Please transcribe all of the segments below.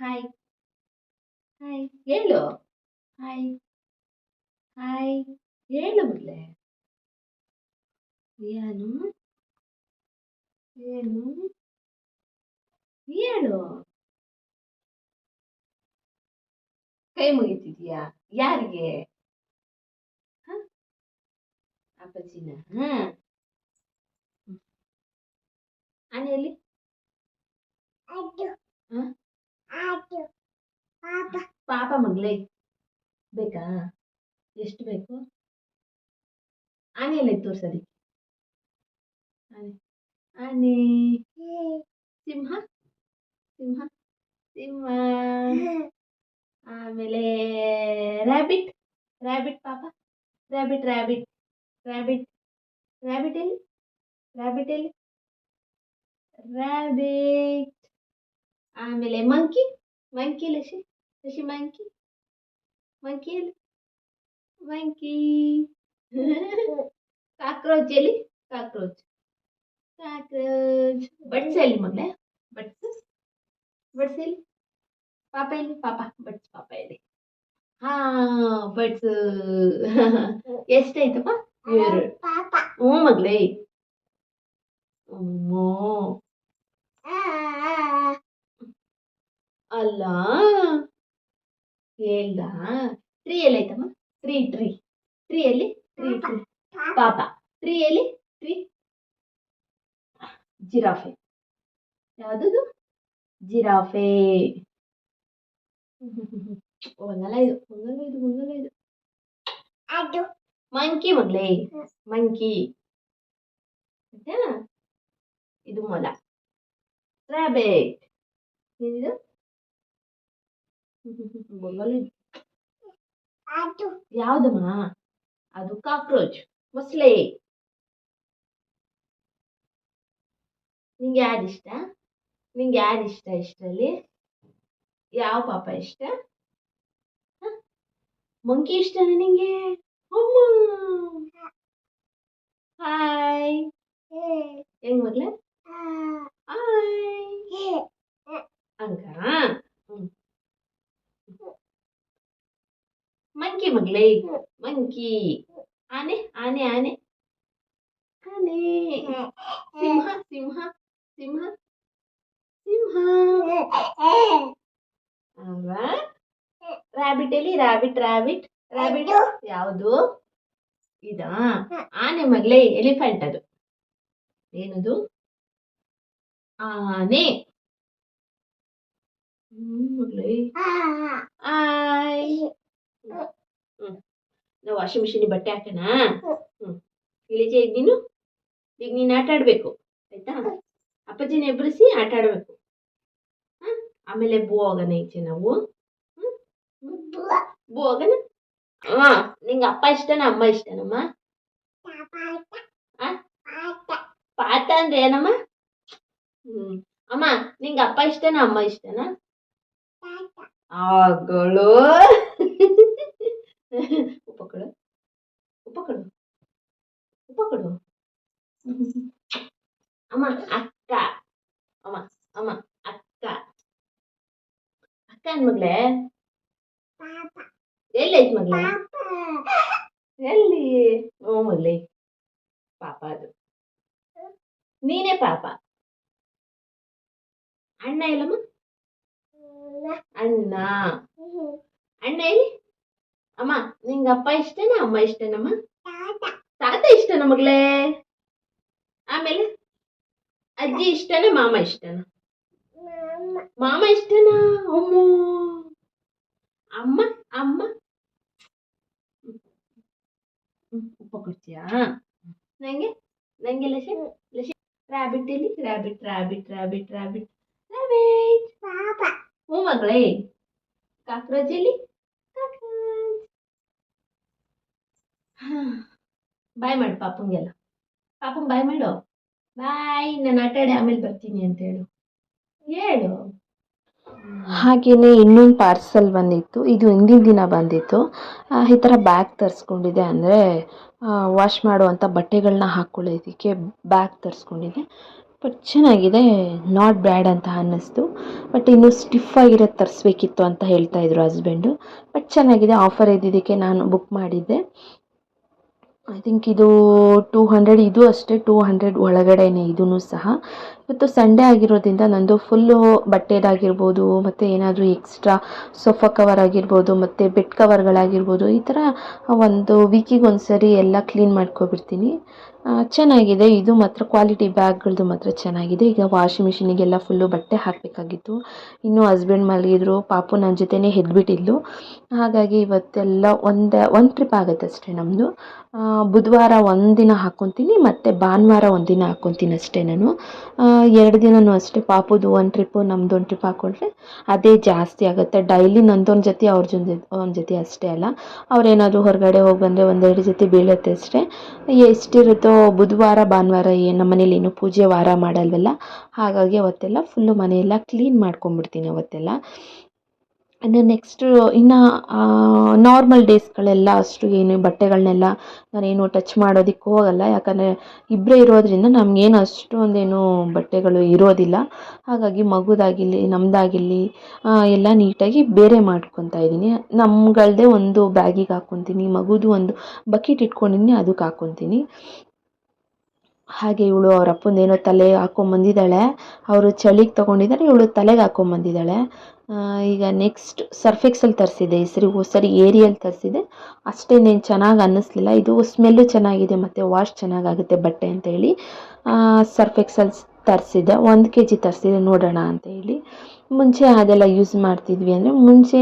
Hi hi ಹೇಳು. Hi hi ಹೇಳು ಮೊದಲೇ ಏನು? ಏನು? ಹೇಳು ಕೈ ಮುಗಿತಿದ್ಯಾ? ಯಾರಿಗೆ? ಅಪ್ಪಾಜಿನ? ಹಾ. ಆನೆಯಲ್ಲಿ? ಹ? ಪಾಪ ಮಗಳೇ. ಬೇಕಾ? ಎಷ್ಟು ಬೇಕು? ಆನೆ ಎಲ್ಲ ತೋರ್ಸದಿ ಆನೆ. ಆನೆ. ಸಿಂಹ? ಸಿಂಹ? ಸಿಂಹ. ಆಮೇಲೆ ರ್ಯಾಬಿಟ್ ರ್ಯಾಬಿಟ್ ಪಾಪ? ರ್ಯಾಬಿಟ್ ರ್ಯಾಬಿಟ್ ರ್ಯಾಬಿಟ್ ರ್ಯಾಬಿಟ್ ಎಲ್ಲಿ? ರ್ಯಾಬಿಟ್ ಎಲ್ಲಿ? ರ್ಯಾಬಿಟ್ ಆಮೇಲೆ ಮಂಕಿ ಮಂಕಿ ಲಶಿ ಲಶಿ ಮಂಕಿ ಮಂಕಿ ಎಲ್ಲಿ ಮಂಕಿ ಕಾಕ್ರೋಚ್ ಎಲ್ಲಿ? ಕಾಕ್ರೋಚ್ ಕಾಕ್ರೋಚ್ ಬಡ್ಸ್ ಎಲ್ಲಿ ಮಗಳೇ ಬಡ್ಸ್ ಬಡ್ಸ್ ಎಲ್ಲಿ? ಪಾಪ ಎಲ್ಲಿ? ಪಾಪ. ಬಡ್ಸ್ ಪಾಪ ಎಲ್ಲಿ? ಹಾ ಬಡ್ಸ್ ಎಷ್ಟಾಯ್ತಪ್ಪ? ಹ್ಞೂ ಮಗಳೇ ಅಮ್ಮೋ ಅಲ್ಲ ಹೇಳ್ದ ಟ್ರೀ ಎಲ್ಲಿ ಐತಮ್ಮ? ಟ್ರೀ ಟ್ರೀ ಟ್ರೀ ಎಲ್ಲಿ? ಟ್ರೀ ಟ್ರೀ ಪಾಪ. ಟ್ರೀ ಎಲ್ಲಿ? Tree giraffe. ಯಾವುದು ಜಿರಾಫೆ. ಒಂದಲ್ಲ ಇದು ಒಂದಲ್ಲ ಇದು ಒಂದಲ್ಲ ಇದು ಮಂಕಿ ಮೊದ್ಲೆ ಮಂಕಿ ಇದು ಮೊಲ. ರ್ಯಾಬಿಟ್ ಏನಿದು? ಬೊಂಗಲ್ ಇದು ಯಾವ್ದಮ್ಮ? ಅದು ಕಾಕ್ರೋಚ್. ಮೊಸಳೆ. ನಿಂಗೆ ಯಾರು ಇಷ್ಟ? ನಿಂಗೆ ಯಾರು ಇಷ್ಟ ಇಷ್ಟರಲ್ಲಿ? ಯಾವ ಪಾಪ ಇಷ್ಟ? ಮಂಕಿ ಇಷ್ಟನಾ ನಿಂಗೆ? ಹಾಯ್ ಹೆಂಗ್ ಮಗ್ಲೆ ಹಾಯ್ ಹಂಗ ಮಂಕಿ ಮಗ್ಲೇ ಮಂಕಿ ಆನೆ ಆನೆ ಆನೆ ಆನೆ ಸಿಂಹ ಸಿಂಹ ಸಿಂಹ ಸಿಂಹ ಅಲ್ವಾ ರಾಬಿಟ್ ಎಲ್ಲಿ? ರಾಬಿಟ್ ರಾಬಿಟ್ ರಾಬಿಟ್ ಯಾವುದು? ಇದಾ. ಆನೆ ಮಗ್ಲೇ ಎಲಿಫೆಂಟ್ ಅದು. ಏನದು? ಆನೆ. ನಾವು ವಾಷಿಂಗ್ ಮಿಷಿನ್ ಬಟ್ಟೆ ಹಾಕೋಣ ಹ್ಮ್. ಇಳಿಜೆ ಈಗ ನೀನು ಈಗ ನೀನು ಆಟ ಆಡ್ಬೇಕು ಆಯ್ತಾ? ಅಪ್ಪಾಜಿನ ಎಬ್ಬರಿಸಿ ಆಟ ಆಡ್ಬೇಕು? ಆಮೇಲೆ ಬೋಗನ ಈಚೆ ನಾವು? ಬೋಗನ ಹಾ ನಿಂಗೆ ಅಪ್ಪ ಇಷ್ಟನಾ ಅಮ್ಮ ಇಷ್ಟನಮ್ಮ? ಆ? ಪಾಠ. ಅಂದ್ರೆ ಏನಮ್ಮ? ಹ್ಮ್ ಅಮ್ಮ ನಿಂಗ ಅಪ್ಪ ಇಷ್ಟನಾ ಅಮ್ಮ ಇಷ್ಟನಾ? ಆಗಳು ಉಪ್ಪ ಕೊಡು ಉಪ್ಪ ಕೊಡು ಉಪ್ಪ ಕೊಡು ಅಮ್ಮ ಅಕ್ಕ ಅಮ್ಮ ಅಮ್ಮ ಅಕ್ಕ ಮಗ್ಳೆ? ಎಲ್ಲೈತ್ ಮಗ್ಳೆ? ಎಲ್ಲಿ? ಓ ಮಗ್ಳೆ ಪಾಪ ಅದು. ನೀನೇ ಪಾಪ. ಅಣ್ಣ ಎಲ್ಲಮ್ಮ? ಅಣ್ಣ. ಅಣ್ಣ ಎಲ್ಲಿ? ಅಮ್ಮ ನಿಂಗೆ ಅಪ್ಪ ಇಷ್ಟನಾ ಅಮ್ಮ ಇಷ್ಟನಮ್ಮ? ತಾತ ಇಷ್ಟನ ಮಗಳೇ? ಆಮೇಲೆ? ಅಜ್ಜಿ ಇಷ್ಟನಾ ಮಾಮ ಇಷ್ಟನಾ? ಮಾಮ ಇಷ್ಟನಾ ಅಮ್ಮೋ. ಅಮ್ಮ ಅಮ್ಮ. ಹ್ಮ್, ಉಪ್ಪ ಕೊಡ್ತೀಯಾ? ನಂಗೆ ನಂಗೆ ಲಸಿ ಲಸಿ. ಇಲ್ಲಿ rabbit rabbit rabbit rabbit rabbit rabbit ಹ್ಞೂ ಮಗಳೇ. ಕಾಕ್ರೋಚ್ ಇಲ್ಲಿ ಬಾಯ್ ಮಾಡು ಪಾಪಂಗೆಲ್ಲ. ಪಾಪಂಗೆ ಬಾಯ್ ಮಾಡು. ಬಾಯ್ ನಾನು ಆಟ ಆಡಿ ಆಮೇಲೆ ಬರ್ತೀನಿ ಅಂತ ಹೇಳು. ಹೇಳು. ಹಾಗೆಯೇ ಇನ್ನೊಂದು ಪಾರ್ಸಲ್ ಬಂದಿತ್ತು. ಇದು ಹಿಂದಿನ ದಿನ ಬಂದಿತ್ತು. ಈ ಥರ ಬ್ಯಾಗ್ ತರಿಸ್ಕೊಂಡಿದ್ದೆ ಅಂದರೆ ವಾಶ್ ಮಾಡುವಂಥ ಬಟ್ಟೆಗಳನ್ನ ಹಾಕ್ಕೊಳ್ಳೋದಕ್ಕೆ ಬ್ಯಾಗ್ ತರಿಸ್ಕೊಂಡಿದ್ದೆ. ಬಟ್ ಚೆನ್ನಾಗಿದೆ ನಾಟ್ ಬ್ಯಾಡ್ ಅಂತ ಅನ್ನಿಸ್ತು. ಬಟ್ ಇನ್ನು ಸ್ಟಿಫ್ ಆಗಿರೋದು ತರಿಸ್ಬೇಕಿತ್ತು ಅಂತ ಹೇಳ್ತಾ ಇದ್ರು ಹಸ್ಬೆಂಡು ಬಟ್ ಚೆನ್ನಾಗಿದೆ ಆಫರ್ ಇದ್ದಿದ್ದಕ್ಕೆ ನಾನು ಬುಕ್ ಮಾಡಿದ್ದೆ. ಐ ಥಿಂಕ್ ಇದು ಟೂ ಹಂಡ್ರೆಡ್ ಇದು ಅಷ್ಟೇ ಟೂ ಹಂಡ್ರೆಡ್ ಒಳಗಡೆನೆ ಇದೂ ಸಹ. ಇವತ್ತು ಸಂಡೇ ಆಗಿರೋದ್ರಿಂದ ನಂದು ಫುಲ್ಲು ಬಟ್ಟೆದಾಗಿರ್ಬೋದು, ಮತ್ತು ಏನಾದರೂ ಎಕ್ಸ್ಟ್ರಾ ಸೋಫಾ ಕವರ್ ಆಗಿರ್ಬೋದು, ಮತ್ತು ಬೆಡ್ ಕವರ್ಗಳಾಗಿರ್ಬೋದು ಈ ಥರ ಒಂದು ವೀಕಿಗೆ ಒಂದು ಸರಿ ಎಲ್ಲ ಕ್ಲೀನ್ ಮಾಡ್ಕೊಬಿಡ್ತೀನಿ. ಚೆನ್ನಾಗಿದೆ. ಇದು ಮಾತ್ರ ಕ್ವಾಲಿಟಿ ಬ್ಯಾಗ್ಗಳದ್ದು ಮಾತ್ರ ಚೆನ್ನಾಗಿದೆ. ಈಗ ವಾಷಿಂಗ್ ಮಿಷಿನಿಗೆಲ್ಲ ಫುಲ್ಲು ಬಟ್ಟೆ ಹಾಕಬೇಕಾಗಿತ್ತು. ಇನ್ನು ಹಸ್ಬೆಂಡ್ ಮಲಗಿದ್ರು, ಪಾಪು ನನ್ನ ಜೊತೆನೇ ಹೆದ್ಬಿಟ್ಟಿದ್ಲು. ಹಾಗಾಗಿ ಇವತ್ತೆಲ್ಲ ಒಂದು ಒಂದು ಟ್ರಿಪ್ ಆಗುತ್ತೆ ಅಷ್ಟೇ ನಮ್ಮದು ಬುಧವಾರ ಒಂದಿನ ಹಾಕ್ಕೊತೀನಿ ಮತ್ತು ಭಾನುವಾರ ಒಂದಿನ ಹಾಕ್ಕೊತೀನಿ ಅಷ್ಟೇ ನಾನು. ಎರಡು ದಿನವೂ ಅಷ್ಟೇ ಪಾಪುದು ಒಂದು ಟ್ರಿಪ್ಪು ನಮ್ದು ಒಂದು ಟ್ರಿಪ್ ಹಾಕ್ಕೊಂಡ್ರೆ ಅದೇ ಜಾಸ್ತಿ ಆಗುತ್ತೆ. ಡೈಲಿ ನಂದೊಂದು ಜೊತೆ, ಅವ್ರ ಜೊತೆ ಒಂದು ಜೊತೆ ಅಷ್ಟೇ ಅಲ್ಲ. ಅವ್ರೇನಾದರೂ ಹೊರಗಡೆ ಹೋಗಿ ಬಂದರೆ ಒಂದೆರಡು ಜೊತೆ ಬೀಳುತ್ತೆ ಅಷ್ಟೇ. ಎಷ್ಟಿರುತ್ತೋ ಬುಧವಾರ, ಭಾನುವಾರ ಏನು ನಮ್ಮ ಮನೇಲಿ ಏನು ಪೂಜೆ ವಾರ ಮಾಡಲ್ವಲ್ಲ? ಹಾಗಾಗಿ ಅವತ್ತೆಲ್ಲ ಫುಲ್ಲು ಮನೆಯೆಲ್ಲ ಕ್ಲೀನ್ ಮಾಡ್ಕೊಂಡ್ಬಿಡ್ತೀನಿ ಅವತ್ತೆಲ್ಲ. ಇನ್ನು ನೆಕ್ಸ್ಟು ಇನ್ನು ನಾರ್ಮಲ್ ಡೇಸ್ಗಳೆಲ್ಲ ಅಷ್ಟು ಏನು ಬಟ್ಟೆಗಳನ್ನೆಲ್ಲ ನಾನೇನು ಟಚ್ ಮಾಡೋದಕ್ಕೆ ಹೋಗಲ್ಲ. ಯಾಕಂದರೆ ಇಬ್ಬರೇ ಇರೋದ್ರಿಂದ ನಮಗೇನು ಅಷ್ಟೊಂದೇನು ಬಟ್ಟೆಗಳು ಇರೋದಿಲ್ಲ. ಹಾಗಾಗಿ ಮಗುದಾಗಿರಲಿ ನಮ್ಮದಾಗಿರಲಿ ಎಲ್ಲ ನೀಟಾಗಿ ಬೇರೆ ಮಾಡ್ಕೊತಾ ಇದ್ದೀನಿ. ನಮ್ಗಳದೇ ಒಂದು ಬ್ಯಾಗಿಗೆ ಹಾಕ್ಕೊತೀನಿ ಮಗುದು ಒಂದು ಬಕೆಟ್ ಇಟ್ಕೊಂಡಿದ್ದೀನಿ ಅದಕ್ಕೆ ಹಾಕ್ಕೊತೀನಿ ಹಾಗೆ ಇವಳು ಅವ್ರ ತಲೆಗೆ ಹಾಕೊಂಬಂದಿದ್ದಾಳೆ. ಅವರು ಚಳಿಗೆ ತೊಗೊಂಡಿದ್ದಾರೆ, ಇವಳು ತಲೆಗೆ ಹಾಕೊಂಬಂದಿದ್ದಾಳೆ. ಈಗ ನೆಕ್ಸ್ಟ್ ಸರ್ಫೆಕ್ಸಲ್ಲಿ ತರಿಸಿದೆ ಈ ಸರಿ ಸರಿ ಏರಿಯಲ್ಲಿ ತರಿಸಿದೆ. ಅಷ್ಟೇನೇನು ಚೆನ್ನಾಗಿ ಅನ್ನಿಸ್ಲಿಲ್ಲ. ಇದು ಸ್ಮೆಲ್ಲು ಚೆನ್ನಾಗಿದೆ ಮತ್ತು ವಾಶ್ ಚೆನ್ನಾಗಾಗುತ್ತೆ ಬಟ್ಟೆ ಅಂತ ಹೇಳಿ ಸರ್ಫೆಕ್ಸಲ್ಲಿ ತರಿಸಿದ್ದೆ ಒಂದು ಕೆ ಜಿ ತರಿಸಿದೆ ನೋಡೋಣ ಅಂತ ಹೇಳಿ. ಮುಂಚೆ ಅದೆಲ್ಲ ಯೂಸ್ ಮಾಡ್ತಿದ್ವಿ ಅಂದರೆ ಮುಂಚೆ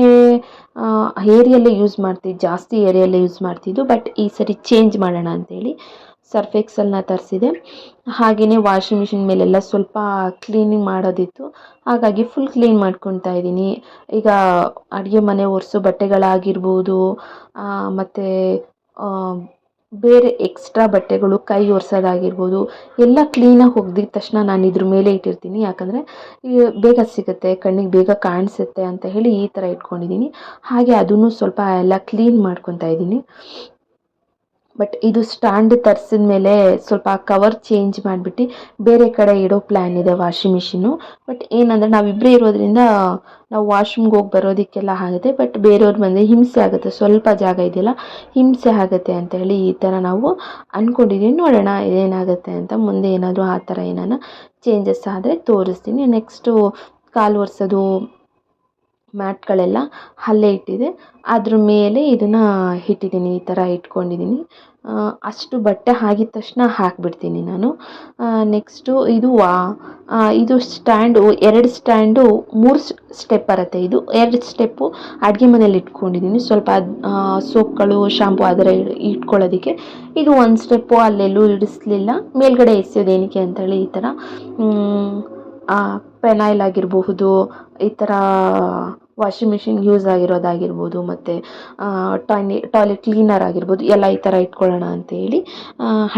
ಏರಿಯಲ್ಲೇ ಯೂಸ್ ಮಾಡ್ತಿದ್ವಿ, ಜಾಸ್ತಿ ಏರಿಯಲ್ಲೇ ಯೂಸ್ ಮಾಡ್ತಿದ್ದು ಬಟ್ ಈ ಸರಿ ಚೇಂಜ್ ಮಾಡೋಣ ಅಂತೇಳಿ ಸರ್ಫ್ ತರಿಸಿದೆ. ಹಾಗೆಯೇ ವಾಷಿಂಗ್ ಮಿಷಿನ್ ಮೇಲೆಲ್ಲ ಸ್ವಲ್ಪ ಕ್ಲೀನಿಂಗ್ ಮಾಡೋದಿತ್ತು. ಹಾಗಾಗಿ ಫುಲ್ ಕ್ಲೀನ್ ಮಾಡ್ಕೊತಾ ಇದ್ದೀನಿ. ಈಗ ಅಡುಗೆ ಮನೆ ಒರೆಸೋ ಬಟ್ಟೆಗಳಾಗಿರ್ಬೋದು ಮತ್ತು ಬೇರೆ ಎಕ್ಸ್ಟ್ರಾ ಬಟ್ಟೆಗಳು ಕೈ ಒರೆಸೋದಾಗಿರ್ಬೋದು, ಎಲ್ಲ ಕ್ಲೀನಾಗಿ ಒಗ್ದಿದ ತಕ್ಷಣ ನಾನು ಇದ್ರ ಮೇಲೆ ಇಟ್ಟಿರ್ತೀನಿ. ಯಾಕಂದರೆ ಬೇಗ ಸಿಗುತ್ತೆ, ಕಣ್ಣಿಗೆ ಬೇಗ ಕಾಣಿಸುತ್ತೆ ಅಂತ ಹೇಳಿ ಈ ಥರ ಇಟ್ಕೊಂಡಿದ್ದೀನಿ. ಹಾಗೆ ಅದನ್ನು ಸ್ವಲ್ಪ ಎಲ್ಲ ಕ್ಲೀನ್ ಮಾಡ್ಕೊತಾ ಇದ್ದೀನಿ. ಬಟ್ ಇದು ಸ್ಟ್ಯಾಂಡ್ ತರಿಸಿದ ಮೇಲೆ ಸ್ವಲ್ಪ ಕವರ್ ಚೇಂಜ್ ಮಾಡಿಬಿಟ್ಟು ಬೇರೆ ಕಡೆ ಇಡೋ ಪ್ಲ್ಯಾನ್ ಇದೆ ವಾಷಿಂಗ್ ಮಿಷಿನು ಬಟ್ ಏನಂದರೆ ನಾವಿಬ್ಬರೇ ಇರೋದ್ರಿಂದ ನಾವು ವಾಶ್ರೂಮ್ಗೆ ಹೋಗಿ ಬರೋದಕ್ಕೆಲ್ಲ ಆಗುತ್ತೆ. ಬಟ್ ಬೇರೆಯವ್ರು ಬಂದರೆ ಹಿಂಸೆ ಆಗುತ್ತೆ. ಸ್ವಲ್ಪ ಜಾಗ ಇದೆಯಲ್ಲ, ಹಿಂಸೆ ಆಗುತ್ತೆ ಅಂತ ಹೇಳಿ ಈ ಥರ ನಾವು ಅಂದ್ಕೊಂಡಿದ್ದೀವಿ ನೋಡೋಣ ಏನಾಗುತ್ತೆ ಅಂತ ಮುಂದೆ ಏನಾದರೂ ಆ ಥರ ಏನಾನ ಚೇಂಜಸ್ ಆದರೆ ತೋರಿಸ್ತೀನಿ. ನೆಕ್ಸ್ಟು ಕಾಲು ಒರೆಸೋದು ಮ್ಯಾಟ್ಗಳೆಲ್ಲ ಅಲ್ಲೇ ಇಟ್ಟಿದೆ. ಅದ್ರ ಮೇಲೆ ಇದನ್ನು ಇಟ್ಟಿದ್ದೀನಿ, ಈ ಥರ ಇಟ್ಕೊಂಡಿದ್ದೀನಿ. ಅಷ್ಟು ಬಟ್ಟೆ ಆಗಿದ ತಕ್ಷಣ ಹಾಕಿಬಿಡ್ತೀನಿ ನಾನು. ನೆಕ್ಸ್ಟು ಇದು ವಾ ಇದು ಸ್ಟ್ಯಾಂಡು, ಎರಡು ಸ್ಟ್ಯಾಂಡು, ಮೂರು ಸ್ಟೆಪ್ ಬರುತ್ತೆ ಇದು. ಎರಡು ಸ್ಟೆಪ್ಪು ಅಡುಗೆ ಮನೇಲಿ ಇಟ್ಕೊಂಡಿದ್ದೀನಿ. ಸ್ವಲ್ಪ ಸೋಪ್ಗಳು, ಶಾಂಪು ಆ ಥರ ಇಟ್ಕೊಳ್ಳೋದಕ್ಕೆ. ಇದು ಒಂದು ಸ್ಟೆಪ್ಪು, ಅಲ್ಲೆಲ್ಲೂ ಇಡಿಸ್ಲಿಲ್ಲ. ಮೇಲ್ಗಡೆ ಎಸೆಯೋದೇನಕ್ಕೆ ಅಂತೇಳಿ ಈ ಥರ ಪೆನಾಯ್ಲ್ ಆಗಿರಬಹುದು, ಈ ಥರ ವಾಷಿಂಗ್ ಮಿಷಿನ್ ಯೂಸ್ ಆಗಿರೋದಾಗಿರ್ಬೋದು, ಮತ್ತು ಟಾಯ್ಲೆ ಟಾಯ್ಲೆಟ್ ಕ್ಲೀನರ್ ಆಗಿರ್ಬೋದು, ಎಲ್ಲ ಈ ಥರ ಇಟ್ಕೊಳ್ಳೋಣ ಅಂತೇಳಿ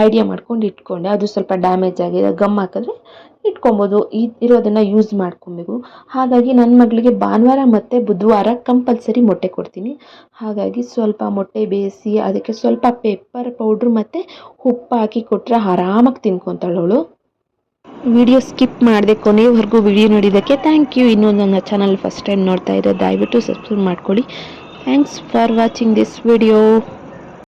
ಐಡಿಯಾ ಮಾಡ್ಕೊಂಡು ಇಟ್ಕೊಂಡೆ. ಅದು ಸ್ವಲ್ಪ ಡ್ಯಾಮೇಜ್ ಆಗಿದೆ, ಗಮ್ ಹಾಕಿದ್ರೆ ಇಟ್ಕೊಬೋದು. ಈ, ಇರೋದನ್ನು ಯೂಸ್ ಮಾಡ್ಕೊಬೇಕು. ಹಾಗಾಗಿ ನನ್ನ ಮಗಳಿಗೆ ಭಾನುವಾರ ಮತ್ತು ಬುಧವಾರ ಕಂಪಲ್ಸರಿ ಮೊಟ್ಟೆ ಕೊಡ್ತೀನಿ. ಹಾಗಾಗಿ ಸ್ವಲ್ಪ ಮೊಟ್ಟೆ ಬೇಯಿಸಿ, ಅದಕ್ಕೆ ಸ್ವಲ್ಪ ಪೆಪ್ಪರ್ ಪೌಡ್ರ್ ಮತ್ತು ಉಪ್ಪು ಹಾಕಿ ಕೊಟ್ಟರೆ ಆರಾಮಾಗಿ ತಿನ್ಕೊತಾಳೆ ಅವಳು. ವಿಡಿಯೋ ಸ್ಕಿಪ್ ಮಾಡಿದೆ ಕೊನೆಯವರೆಗೂ ವಿಡಿಯೋ ನೋಡಿದ್ದಕ್ಕೆ ಥ್ಯಾಂಕ್ ಯು. ಇನ್ನೂ ನನ್ನ ಚಾನಲ್ ಫಸ್ಟ್ ಟೈಮ್ ನೋಡ್ತಾ ಇರೋ ದಯವಿಟ್ಟು ಸಬ್ಸ್ಕ್ರೈಬ್ ಮಾಡ್ಕೊಳ್ಳಿ. Thanks for watching this video.